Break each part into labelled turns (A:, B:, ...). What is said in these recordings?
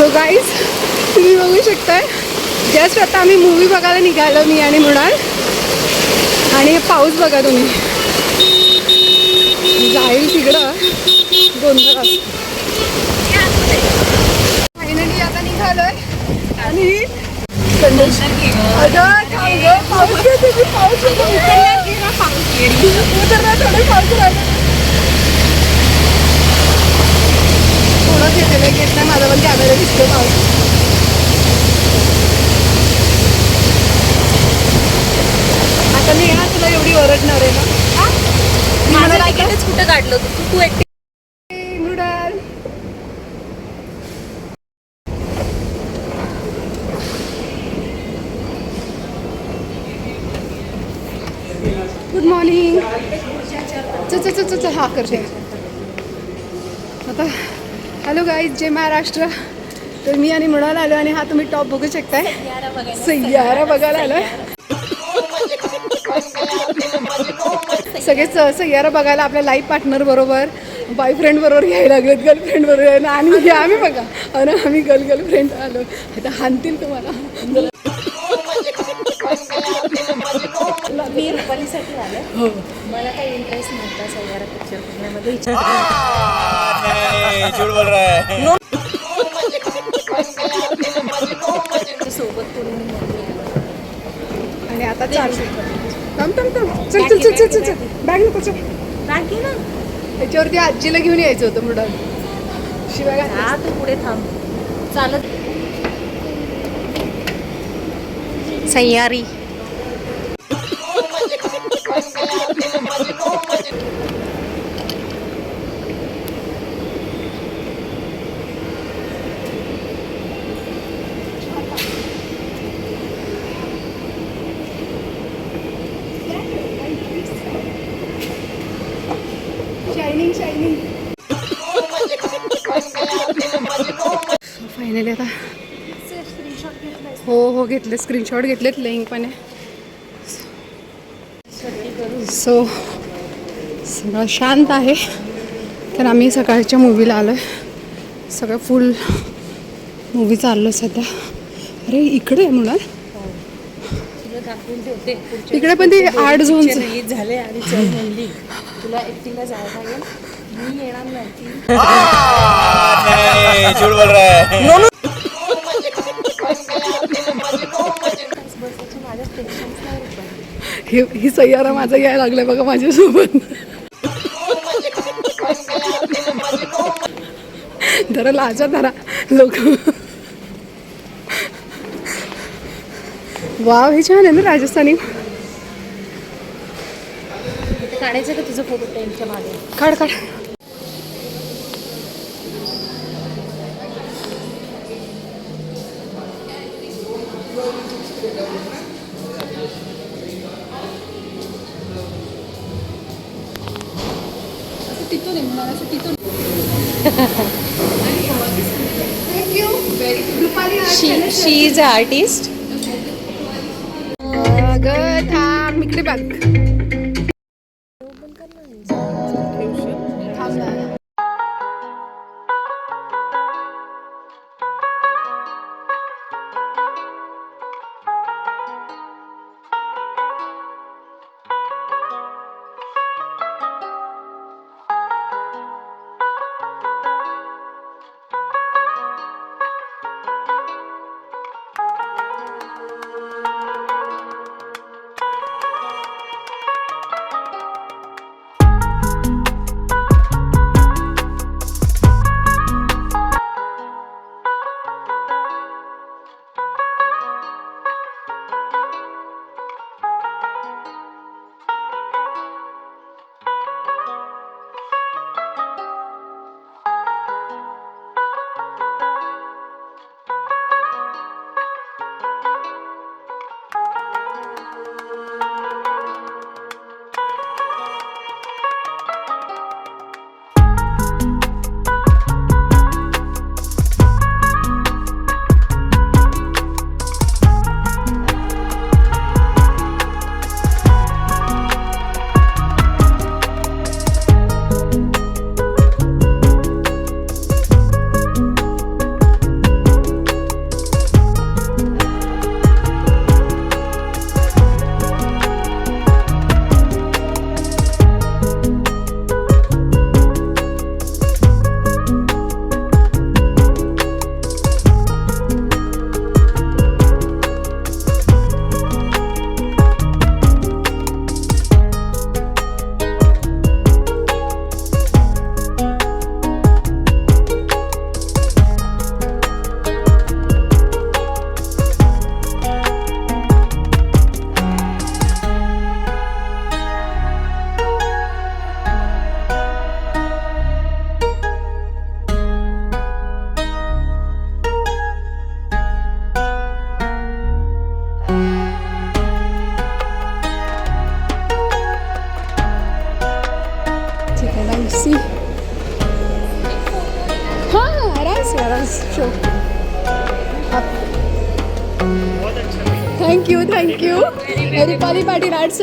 A: So guys तुम्ही बघू शकताय. जस्ट आता आम्ही मूवी बघायला निघालो मी आणि मृणाल. आणि पाऊस बघा तुम्ही. जाईल तिकडं. गोंधळ फायनली आता निघालोय. आणि पाऊस पाऊस येतोय? उतरला थोडं पाऊस राहिला. थोडंच येते लई येत नाही. माझा पण कॅमेरा दिसतो पाऊस आता मी ना तुला एवढी ओरडणार आहे ना?
B: माझं तिकीटच कुठं काढलं तू तू एकटी
A: गुड मॉर्निंग च च च हा करते. आता हॅलो गाईज जय महाराष्ट्र. तर मी आणि मृणाल आलो आणि हा तुम्ही टॉप बघू शकताय. सय्यारा बघायला आलोय. सगळेच सय्यारा बघायला आपल्या लाईफ पार्टनर बरोबर बॉयफ्रेंड बरोबर घ्यायला लागलेत गर्लफ्रेंड बरोबर आणि आम्ही बघा. आणि आम्ही गर्ल गर्लफ्रेंड आलो आता हानतील तुम्हाला.
B: मी रुपालीसाठी आले.
A: हो.
B: मला काही इंटरेस्ट नव्हता सगळ्या पिक्चर बघण्यामध्ये.
C: नहीं झूठ बोल रहा है
B: सोबत कोणी आलं.
A: आणि आता चाल. थांब थांब थांब. चल चल चल चल चल. बॅग नको चल.
B: बाकी ना.
A: त्याच्यावरती आजीला घेऊन यायचं होतं मृणाल शिवाय.
B: हा तू पुढे थांब. चालत. सह्यारी
A: शायनिंग शायनिंग फायनली आता हो हो घेतले. स्क्रीनशॉट घेतलेत लिंक पण आहे सो सगळं शांत आहे. तर आम्ही सकाळच्या मूवीला आलो आहे सगळं फुल मूवी चाललो सध्या. अरे इकडे आहे मुला. इकडे पण ते आठ झोन
B: झाले आणि तुला एकटीला जायला लागेल. मी येणार नाही.
C: ही
A: ही सय्यारा माझा यायला लागलाय बघा माझ्यासोबत. जरा लाजा धरा लोक. वाव हे छान आहे ना राजस्थानी.
B: काढायचं का तुझं फोटो
A: काढ काढ.
B: आर्टिस्ट
A: अगं थांब इकडे बघ.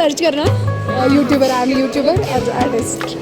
A: सर्च करणार YouTuber I am YouTuber as artist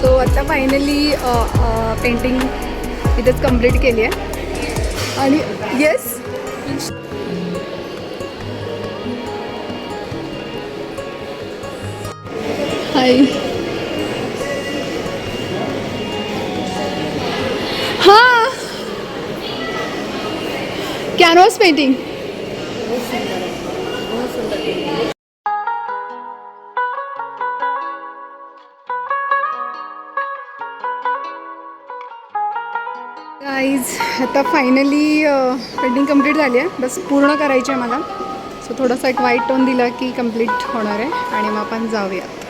A: so आता फायनली पेंटिंग uh, uh, इथेच कंप्लीट केली आहे. आणि येस हाय हां कॅनव्हास पेंटिंग आता फायनली पेंटिंग कंप्लीट झाली आहे. बस पूर्ण करायची आहे मला. सो थोडासा एक वाईट टोन दिला की कंप्लीट होणार आहे. आणि मग आपण जाऊयात.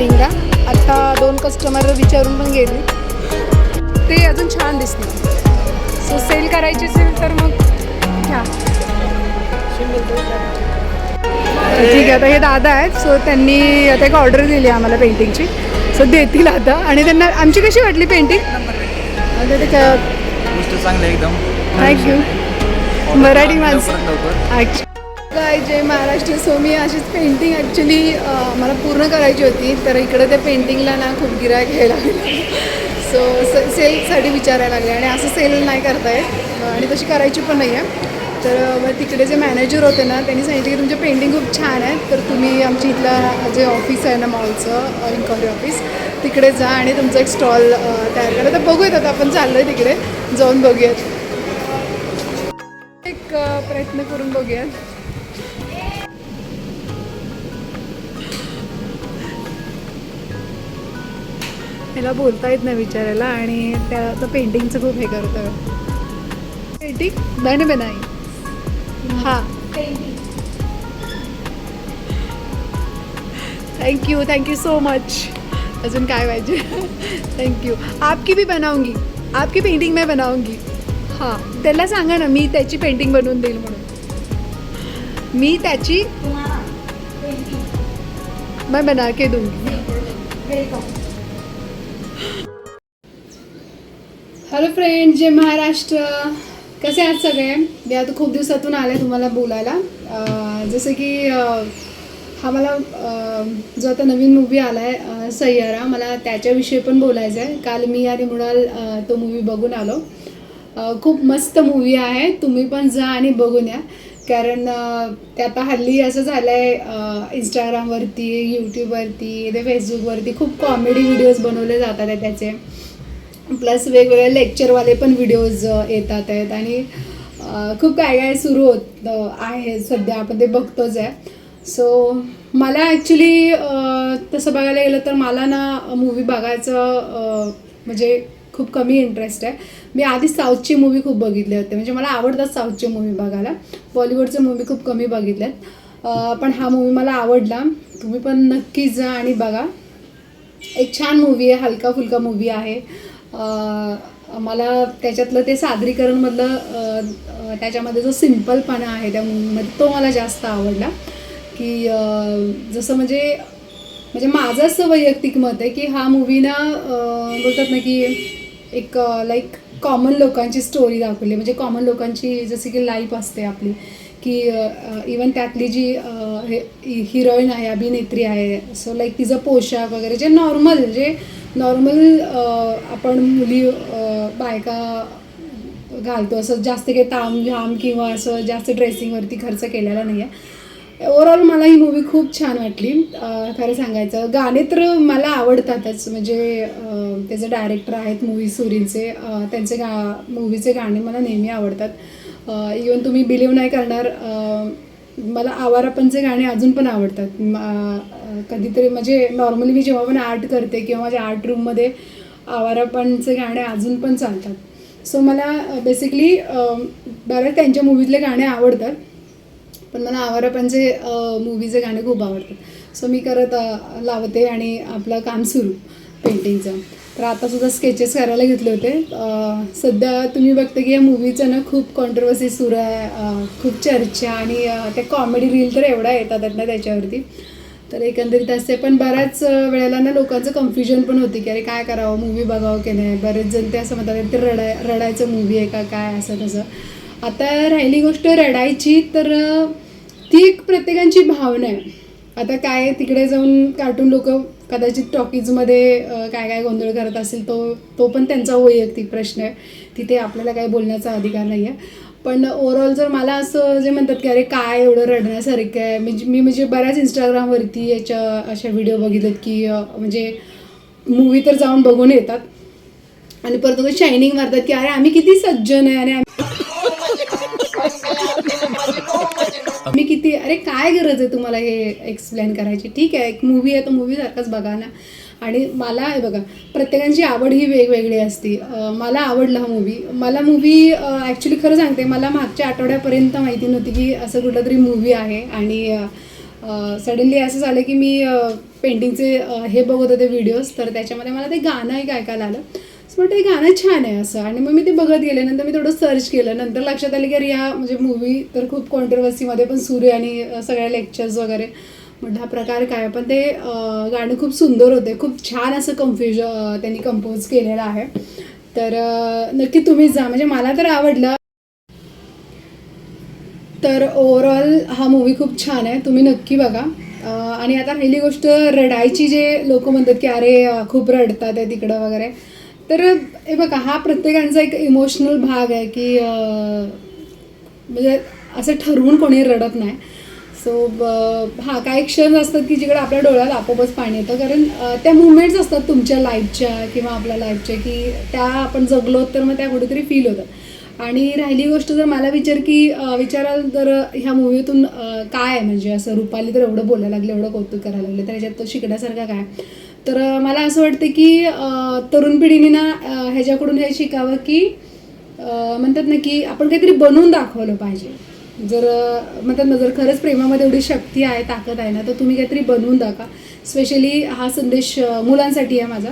A: पेंटिंगला आता दोन कस्टमर विचारून पण गेली. ते अजून छान दिसणार सो सेल करायची असेल तर मग घ्या. ठीक आहे आता हे दादा आहेत. सो त्यांनी आता एक ऑर्डर दिली आम्हाला पेंटिंगची सो देतील आता. आणि त्यांना आमची कशी वाटली पेंटिंग
C: गोष्ट चांगली एकदम.
A: थँक्यू मराठी माणसं.
C: लवकर.
A: जे महाराष्ट्र सो मी अशीच पेंटिंग ॲक्च्युली मला पूर्ण करायची होती. तर इकडे त्या पेंटिंगला ना खूप गिरायक घ्यायला लागले. सो स सेलसाठी विचारायला लागले आणि असं सेल नाही करता येत आणि तशी करायची पण नाही आहे तर मग तिकडे जे मॅनेजर होते ना त्यांनी सांगितलं की तुमचे पेंटिंग खूप छान आहेत. तर तुम्ही आमची इथला जे ऑफिस आहे ना मॉलचं इन्क्वायरी ऑफिस तिकडे जा आणि तुमचा एक स्टॉल तयार करा. तर बघूयात आता आपण चाललो आहे तिकडे. जाऊन बघूयात. एक प्रयत्न करून बघूयात. ह्याला बोलता येत नाही विचारायला आणि त्या पेंटिंगचं खूप हे करतं पेंटिंग मैंने बनाई हाँ. थँक्यू थँक्यू सो मच अजून काय पाहिजे? थँक्यू आपकी भी बनाऊंगी. आपकी पेंटिंग मैं बनाऊंगी. हां. त्याला सांगा ना मी त्याची पेंटिंग बनवून देईल म्हणून. मी त्याची मैं बना के दूंगी. हॅलो फ्रेंड जय महाराष्ट्र. कसे आहात सगळे? मी आता खूप दिवसातून आले तुम्हाला बोलायला. जसं की हा मला जो आता नवीन मूवी आला आहे सय्यारा मला त्याच्याविषयी पण बोलायचं आहे काल मी आणि मृणाल तो मूवी बघून आलो. खूप मस्त मूवी आहे. तुम्ही पण जा आणि बघून या. कारण ते आता हल्ली असं झालं आहे इंस्टाग्रामवरती यूट्यूबवरती ते फेसबुकवरती खूप कॉमेडी व्हिडिओज बनवले जातात आहे त्याचे. प्लस वेगवेगळे लेक्चरवाले पण व्हिडिओज येतात आहेत आणि खूप काय काय सुरू होत आहे सध्या आपण ते बघतोच आहे. सो मला ॲक्च्युली तसं बघायला गेलं तर मला ना मूवी बघायचं म्हणजे खूप कमी इंटरेस्ट आहे. मी आधी साऊथची मूवी खूप बघितले होते. म्हणजे मला आवडतात साऊथचे मूवी बघायला. बॉलिवूडचे मूवी खूप कमी बघितल्यात आहेत पण हा मूवी मला आवडला. तुम्ही पण नक्की जा आणि बघा. एक छान मूवी आहे. हलका फुलका मूवी आहे मला त्याच्यातलं ते सादरीकरणमधलं त्याच्यामध्ये जो सिम्पलपणा आहे त्या मूवीमध्ये तो मला जास्त आवडला. की जसं म्हणजे म्हणजे माझं असं वैयक्तिक मत आहे की हा मूवी ना बोलतात ना की एक लाईक कॉमन लोकांची स्टोरी दाखवली. म्हणजे कॉमन लोकांची जशी की लाईफ असते आपली की इवन त्यातली जी हिरोईन आहे अभिनेत्री आहे सो लाईक तिचं पोशाख वगैरे जे नॉर्मल जे नॉर्मल आपण मुली बायका घालतो असं जास्त काही ताम झाम किंवा असं जास्त ड्रेसिंगवरती खर्च केलेला नाही आहे ओवरऑल मला ही मूवी खूप छान वाटली. खरं सांगायचं गाणे तर मला आवडतातच. म्हणजे त्याचे डायरेक्टर आहेत मूवी सुरींचे त्यांचे गा मूवीचे गाणे मला नेहमी आवडतात. इवन तुम्ही बिलीव्ह नाही करणार मला आवारापणचे गाणे अजून पण आवडतात. कधीतरी म्हणजे नॉर्मली मी जेव्हा पण आर्ट करते किंवा माझ्या आर्ट रूममध्ये आवारापणचे गाणे अजून पण चालतात. सो मला बेसिकली बऱ्याच त्यांच्या मूवीतले गाणे आवडतात. पण मला आवारापणचे मूवीचे गाणे खूप आवडतात. सो मी करत लावते आणि आपलं काम सुरू पेंटिंगचं तर आता सुद्धा स्केचेस करायला घेतले होते. सध्या तुम्ही बघता की या मूवीचं ना खूप कॉन्ट्रवर्सी सुरू आहे. खूप चर्चा आणि त्या कॉमेडी रील तर एवढा येतात ना त्याच्यावरती. तर एकंदरीत असते पण बऱ्याच वेळेला ना लोकांचं कन्फ्युजन पण होती की अरे काय करावं? मूवी बघावं की नाही? बरेच जण ते असं म्हणतात ते रडाय रडायचं मूवी आहे का? काय असं तसं आता राहिली गोष्ट रडायची तर ती एक प्रत्येकांची भावना आहे. आता काय तिकडे जाऊन कार्टून लोक कदाचित टॉकीजमध्ये काय काय गोंधळ करत असेल तो तो पण त्यांचा वैयक्तिक प्रश्न आहे. तिथे आपल्याला काही बोलण्याचा अधिकार नाही आहे पण ओव्हरऑल जर मला असं जे म्हणतात की अरे काय एवढं रडण्यासारखं आहे? म्हणजे मी म्हणजे बऱ्याच इंस्टाग्रामवरती याच्या अशा व्हिडिओ बघितलेत की म्हणजे मूवी तर जाऊन बघून येतात. आणि परत शायनिंग मारतात की अरे आम्ही किती सज्जन आहे आणि आम्ही मी किती अरे काय गरज आहे तुम्हाला हे एक्सप्लेन करायची? ठीक आहे एक मूवी आहे तो मूवी सारखाच बघा ना. आणि मला आहे बघा प्रत्येकांची आवड ही वेगवेगळी असते. मला आवडला हा मूवी मला मूवी ॲक्च्युली खरं सांगते मला मागच्या आठवड्यापर्यंत माहिती नव्हती की असं कुठलं तरी मूवी आहे. आणि सडनली असं झालं की मी पेंटिंगचे हे बघत होते व्हिडिओज तर त्याच्यामध्ये मला ते गाणं एक ऐकायला आलं. म्हटलं हे गाणं छान आहे असं. आणि मग मी ते बघत गेले नंतर मी थोडं सर्च केलं. नंतर लक्षात आलं की अरे या म्हणजे मूवी तर खूप कॉन्ट्रवर्सीमध्ये पण सुरू आहे आणि सगळ्या लेक्चर्स वगैरे. म्हटलं हा प्रकार काय पण ते गाणं खूप सुंदर होते. खूप छान असं कम्फ्युज त्यांनी कंपोज केलेलं आहे. तर नक्की तुम्हीच जा. म्हणजे मला तर आवडलं. तर ओवरऑल हा मूवी खूप छान आहे. तुम्ही नक्की बघा. आणि आता राहिली गोष्ट रडायची जे लोक म्हणतात की अरे खूप रडतात आहे तिकडं वगैरे. तर हे बघा हा प्रत्येकांचा एक इमोशनल भाग आहे की म्हणजे असं ठरवून कोणी रडत नाही. सो हा काही क्षण असतात की जिकडे आपल्या डोळ्याला आपोआपच पाणी येतं. कारण त्या मुवमेंट्स असतात तुमच्या लाईफच्या किंवा आपल्या लाईफच्या की त्या आपण जगलो तर मग त्या कुठेतरी फील होतात. आणि राहिली गोष्ट जर मला विचार की विचाराल तर ह्या मूवीतून काय आहे? म्हणजे असं रुपाली तर एवढं बोलायला लागले एवढं कौतुक करायला लागलं तर ह्याच्यात तो शिकण्यासारखा काय? तर मला असं वाटतं की तरुण पिढीने ना ह्याच्याकडून हे शिकावं की म्हणतात ना की आपण काहीतरी बनवून दाखवलं पाहिजे. जर म्हणतात ना जर खरंच प्रेमामध्ये एवढी शक्ती आहे ताकद आहे ना तर तुम्ही काहीतरी बनवून दाखवा. स्पेशली हा संदेश मुलांसाठी आहे माझा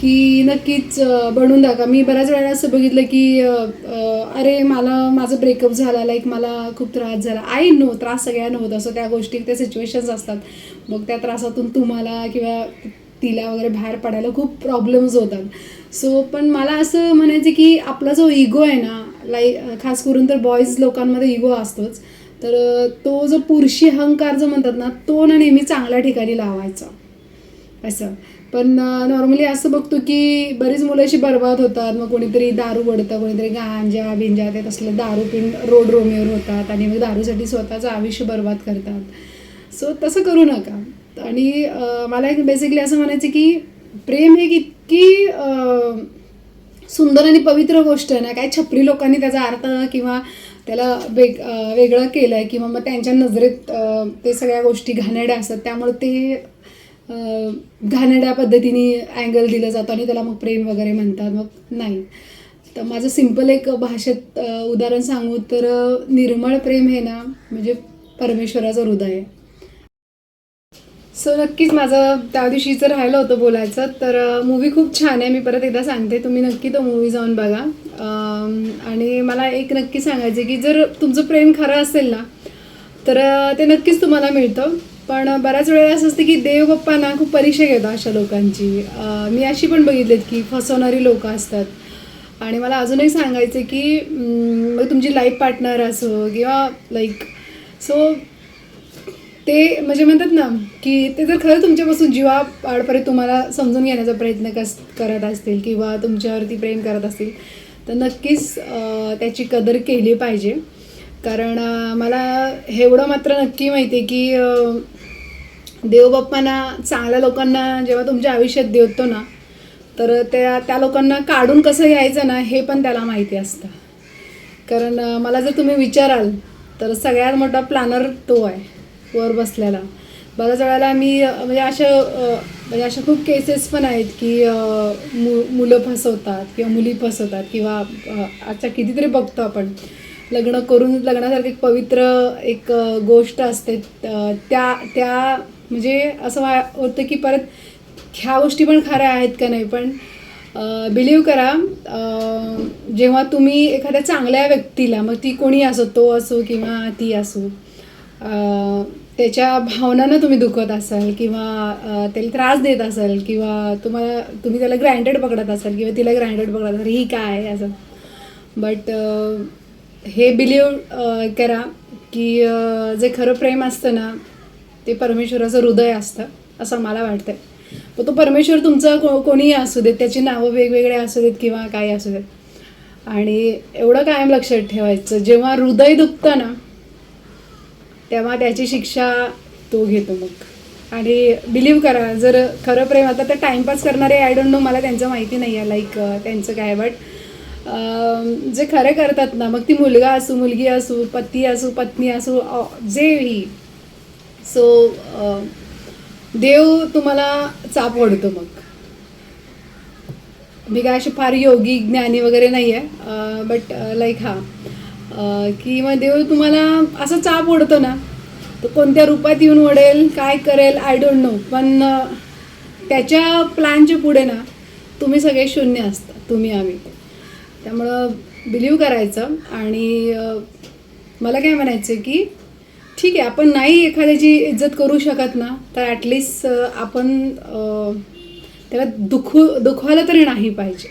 A: की नक्कीच बनवून दाखवा. मी बऱ्याच वेळा असं बघितलं की अरे मला माझं ब्रेकअप झाला लाईक मला खूप त्रास झाला. आय नो त्रास सगळ्यांना होत असं त्या गोष्टी त्या सिच्युएशन्स असतात. मग त्या त्रासातून तुम्हाला किंवा तिला वगैरे बाहेर पडायला खूप प्रॉब्लेम्स होतात. सो पण मला असं म्हणायचं की आपला जो इगो आहे ना लाई खास करून तर बॉईज लोकांमध्ये इगो असतोच. तर तो जो पुरुषी अहंकार जो म्हणतात ना तो ना नेहमी चांगल्या ठिकाणी लावायचा. असं. पण नॉर्मली असं बघतो की बरीच मुलं अशी बर्बाद होतात. मग कोणीतरी दारू वडतं कोणीतरी गांजा बिंजा ते तसलं दारू पिण रोड रोमेवर होतात आणि मग दारूसाठी स्वतःचं आयुष्य बर्बाद करतात. सो तसं करू नका. आणि मला एक बेसिकली असं म्हणायचं की प्रेम हे एक इतकी सुंदर आणि पवित्र गोष्ट आहे ना काय छपरी लोकांनी त्याचा अर्थ किंवा त्याला वेग वेगळं केलं आहे किंवा मग त्यांच्या नजरेत ते सगळ्या गोष्टी घाणेरड्या असतात त्यामुळे ते घाणेड्या घाणेरड्या पद्धतीने अँगल दिलं जातं आणि त्याला मग प्रेम वगैरे म्हणतात मग नाही. तर माझं सिंपल एक भाषेत उदाहरण सांगू तर निर्मळ प्रेम हे ना म्हणजे परमेश्वराचं हृदय आहे. सो नक्कीच माझं त्या दिवशीचं राहिलं होतं बोलायचं तर मूवी खूप छान आहे. मी परत एकदा सांगते तुम्ही नक्की तो मूवी जाऊन बघा. आणि मला एक नक्की सांगायचं की जर तुमचं प्रेम खरं असेल ना तर ते नक्कीच तुम्हाला मिळतं. पण बऱ्याच वेळेला असं असतं की देवबाप्पा ना खूप परीक्षा घेतात अशा लोकांची. मी अशी पण बघितलीत की फसवणारी लोक असतात. आणि मला अजूनही सांगायचं की मग तुमची लाईफ पार्टनर असो किंवा लाईक सो ते म्हणजे म्हणतात ना की ते जर खरं तुमच्यापासून जीवा पाडपर्यंत तुम्हाला समजून घेण्याचा प्रयत्न कस करत असतील किंवा तुमच्यावरती प्रेम करत असतील तर नक्कीच त्याची कदर केली पाहिजे. कारण मला एवढं मात्र नक्की माहिती आहे की देवबाप्पांना चांगल्या लोकांना जेव्हा तुमच्या आयुष्यात देवतो ना तर त्या त्या लोकांना काढून कसं यायचं ना हे पण त्याला माहिती असतं. कारण मला जर तुम्ही विचाराल तर सगळ्यात मोठा प्लॅनर तो आहे. वर बसलेला. बऱ्याच वेळेला मी म्हणजे अशा म्हणजे अशा खूप केसेस पण आहेत की मु मुलं फसवतात किंवा मुली फसवतात किंवा आजच्या कितीतरी बघतो आपण. लग्न करून लग्नासारखी एक पवित्र एक गोष्ट असते. त्या त्या म्हणजे असं वा होतं की परत ह्या गोष्टी पण खऱ्या आहेत का नाही? पण बिलीव करा जेव्हा तुम्ही एखाद्या चांगल्या व्यक्तीला मग ती कोणी असो तो असो किंवा ती असो त्याच्या भावनांना तुम्ही दुखत असाल किंवा त्याला त्रास देत असाल किंवा तुम्हाला तुम्ही त्याला ग्रँटेड पकडत असाल किंवा तिला ग्रँटेड पकडत असाल ही काय आहे असं. बट हे बिलीव करा की जे खरं प्रेम असतं ना ते परमेश्वराचं हृदय असतं असं मला वाटतं मग तो परमेश्वर तुमचा को कोणीही असू देत त्याची नावं वेगवेगळे असू देत किंवा काही असू देत. आणि एवढं कायम लक्षात ठेवायचं जेव्हा हृदय दुखतं ना तेव्हा त्याची शिक्षा तो घेतो मग. आणि बिलीव करा जर खरं प्रेम आता तर टाइमपास करणारे आय डोंट नो मला त्यांचं माहिती नाही आहे लाईक त्यांचं काय बट जे खरे करतात ना मग ती मुलगा असू मुलगी असू पती असू पत्नी असू जेही सो देव तुम्हाला चाप ओढतो मग. मी काय अशी फार योगी ज्ञानी वगैरे नाही आहे बट लाईक हा. की मग देव तुम्हाला असं चाप ओढतो ना तो कोणत्या रूपात येऊन ओढेल काय करेल आय डोंट नो पण त्याच्या प्लॅनच्या पुढे ना तुम्ही सगळे शून्य असता तुम्ही आम्ही. त्यामुळं बिलीव करायचं आणि मला काय म्हणायचं की ठीक आहे आपण नाही एखाद्याची इज्जत करू शकत ना तर ॲटलिस्ट आपण त्याला दुखू दुखवायला तरी नाही पाहिजे.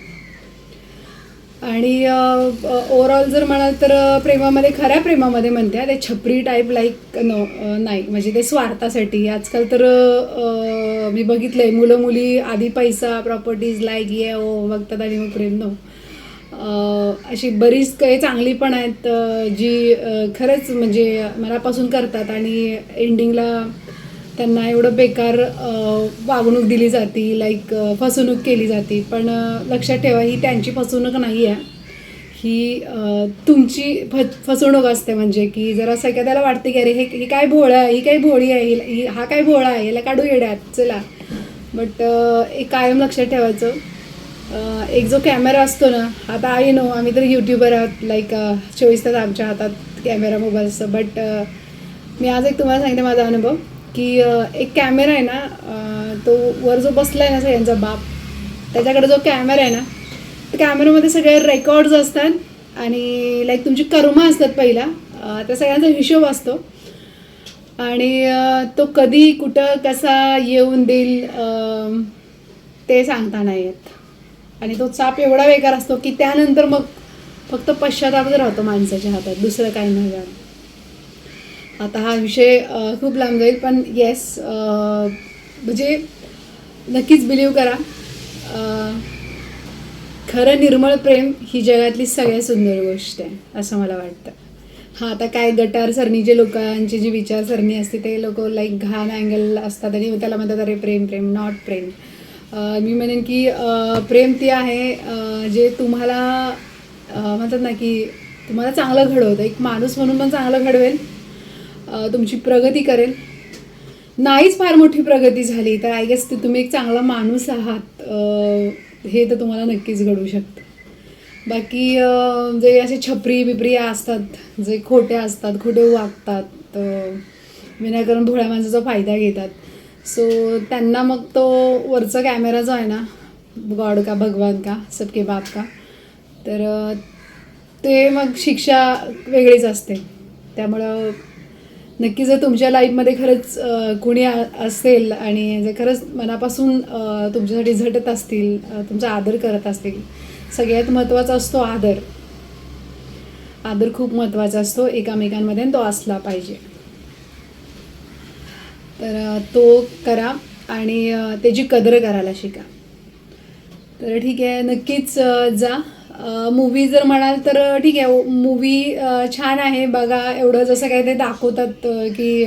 A: आणि ओवरऑल जर म्हणाल तर प्रेमामध्ये खऱ्या प्रेमामध्ये म्हणते ते छपरी टाईप लाईक नो नाही. म्हणजे ते स्वार्थासाठी. आजकाल तर मी बघितलं आहे मुलं मुली आधी पैसा प्रॉपर्टीज लाईक ये ओ बघतात आणि मग प्रेम नो अशी बरीच काही चांगली पण आहेत जी खरंच म्हणजे मनापासून करतात आणि एंडिंगला त्यांना एवढं बेकार वागणूक दिली जाते लाईक फसवणूक केली जाते. पण लक्षात ठेवा ही त्यांची फसवणूक नाही आहे. ही तुमची फ फसवणूक असते म्हणजे की जरा असं एखाद्याला वाटते की अरे हे ही काय भोळा आहे ही काय भोळी आहे ही हा काय भोळा आहे याला काढू येड्यात चला. बट एक कायम लक्षात ठेवायचं. एक जो कॅमेरा असतो ना आता आय नो आम्ही तर यूट्यूबर आहोत लाईक चोवीस तास आमच्या हातात कॅमेरा मोबाईल बट मी आज एक तुम्हाला सांगते माझा अनुभव. की एक कॅमेरा आहे ना तो वर जो बसला आहे ना सगळ्यांचा बाप त्याच्याकडे जो कॅमेरा आहे ना त्या कॅमेऱ्यामध्ये सगळे रेकॉर्ड्स असतात आणि लाईक तुमची कर्म असतात पहिला त्या सगळ्यांचा हिशोब असतो. आणि तो कधी कुठं कसा येऊन देईल ते सांगता नाही येत. आणि तो चाप एवढा बेकार असतो की त्यानंतर मग फक्त पश्चातापच राहतो माणसाच्या हातात दुसरं काही नाही राहत. आता हा विषय खूप लांब जाईल पण येस म्हणजे नक्कीच बिलीव करा. खरं निर्मळ प्रेम ही जगातली सगळ्यात सुंदर गोष्ट आहे असं मला वाटतं. हां आता काय गटार सरणीचे लोकांची जी विचारसरणी असते ते लोक लाईक घाण अँगल असतात आणि त्याला म्हणतात अरे प्रेम प्रेम नॉट प्रेम मी म्हणेन की प्रेम ती आहे जे तुम्हाला म्हणतात ना की तुम्हाला चांगलं घडवतं. एक माणूस म्हणून पण चांगलं घडवेल तुमची प्रगती करेल. नाहीच फार मोठी प्रगती झाली तर आय गेस ते तुम्ही एक चांगला माणूस आहात. हे तर तुम्हाला नक्कीच घडू शकतं. बाकी जे असे छपरी बिपरी असतात जे खोटे असतात खोटे वागतात तर विनाकारण भोळ्या माणसाचा फायदा घेतात. सो त्यांना मग तो वरचा कॅमेरा जो आहे ना गॉड का भगवान का सबके बाप का तर ते मग शिक्षा वेगळीच असते. त्यामुळं नक्की जर तुमच्या लाईफमध्ये खरंच कुणी आ- असेल आणि जर खरंच मनापासून तुमच्यासाठी झटत असतील तुमचा आदर करत असतील सगळ्यात महत्त्वाचा असतो आदर. आदर खूप महत्त्वाचा असतो एकामेकांमध्ये तो असला पाहिजे. तर तो करा आणि त्याची कदर करायला शिका. तर ठीक आहे नक्कीच जा. मूवी जर म्हणाल तर ठीक आहे मूवी छान आहे. बघा एवढं जसं काही ते दाखवतात की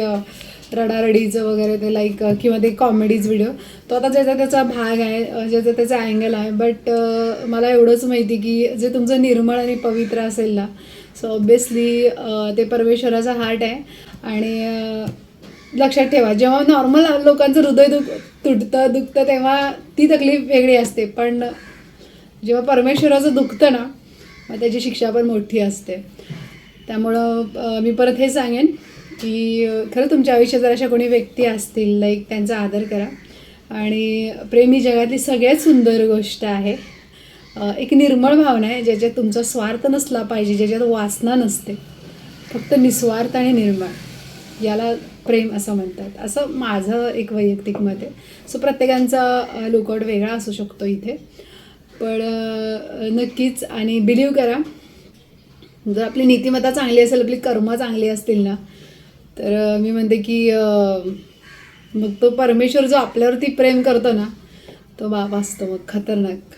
A: रडारडीचं वगैरे ते लाईक किंवा ते कॉमेडीज व्हिडिओ तो आता ज्याचा त्याचा भाग आहे ज्याचा त्याचा अँगल आहे. बट मला एवढंच माहिती की जे तुमचं निर्मळ आणि पवित्र असेल ना सो ऑब्विसली ते परमेश्वराचा हार्ट आहे. आणि लक्षात ठेवा जेव्हा नॉर्मल लोकांचं हृदय दुख तुटतं दुखतं तेव्हा ती तकलीफ वेगळी असते. पण जेव्हा परमेश्वराचं दुखतं ना मग त्याची शिक्षा पण मोठी असते. त्यामुळं मी परत हे सांगेन की खरं तुमच्या आयुष्यात जर अशा कोणी व्यक्ती असतील लाईक त्यांचा आदर करा. आणि प्रेम ही जगातली सगळ्यात सुंदर गोष्ट आहे. एक निर्मळ भावना आहे ज्याच्यात तुमचा स्वार्थ नसला पाहिजे ज्याच्यात वासना नसते. फक्त निस्वार्थ आणि निर्मळ. याला प्रेम असं म्हणतात. असं माझं एक वैयक्तिक मत आहे. सो प्रत्येकांचा लुकआउट वेगळा असू शकतो इथे. पण नक्कीच आणि बिलीव करा. जर आपली नीतिमत्ता चांगली असेल आपली कर्म चांगली असतील ना तर मी म्हणते की मग तो परमेश्वर जो आपल्यावरती प्रेम करतो ना तो बाप असतो मग खतरनाक.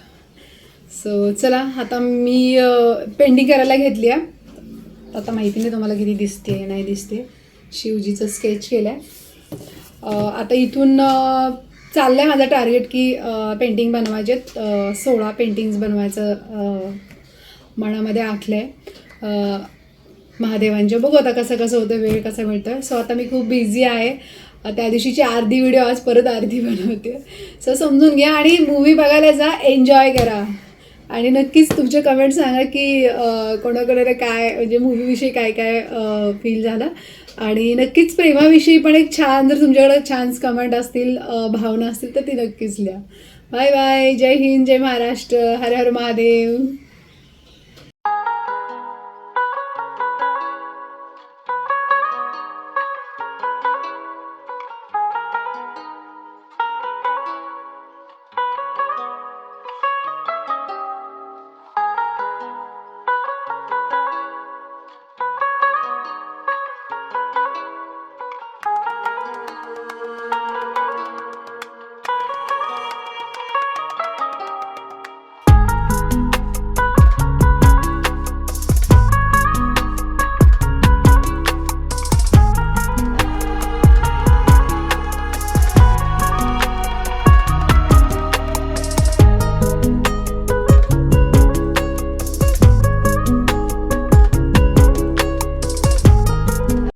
A: सो चला आता मी पेंटिंग करायला घेतली आहे. आता माहिती नाही तुम्हाला किती दिसते नाही दिसते. शिवजीचं स्केच केलं आहे आता इथून चाललं आहे माझं टार्गेट की पेंटिंग बनवायचे. सोळा पेंटिंग्स बनवायचं मनामध्ये आखलं आहे महादेवांचे बघू आता कसं कसं होतं वेळ कसा मिळतं सो आता मी खूप बिझी आहे. त्या दिवशीची अर्धी व्हिडिओ आज परत अर्धी बनवते. सो समजून घ्या आणि मूवी बघायला जा. एन्जॉय करा. आणि नक्कीच तुमचे कमेंट सांगा की कोणाकडे काय म्हणजे मूवीविषयी काय काय फील झालं. आणि नक्कीच प्रेमाविषयी पण एक छान जर तुमच्याकडे छान कमेंट असतील भावना असतील तर ती नक्कीच लिहा. बाय बाय जय हिंद जय महाराष्ट्र. हर हर महादेव.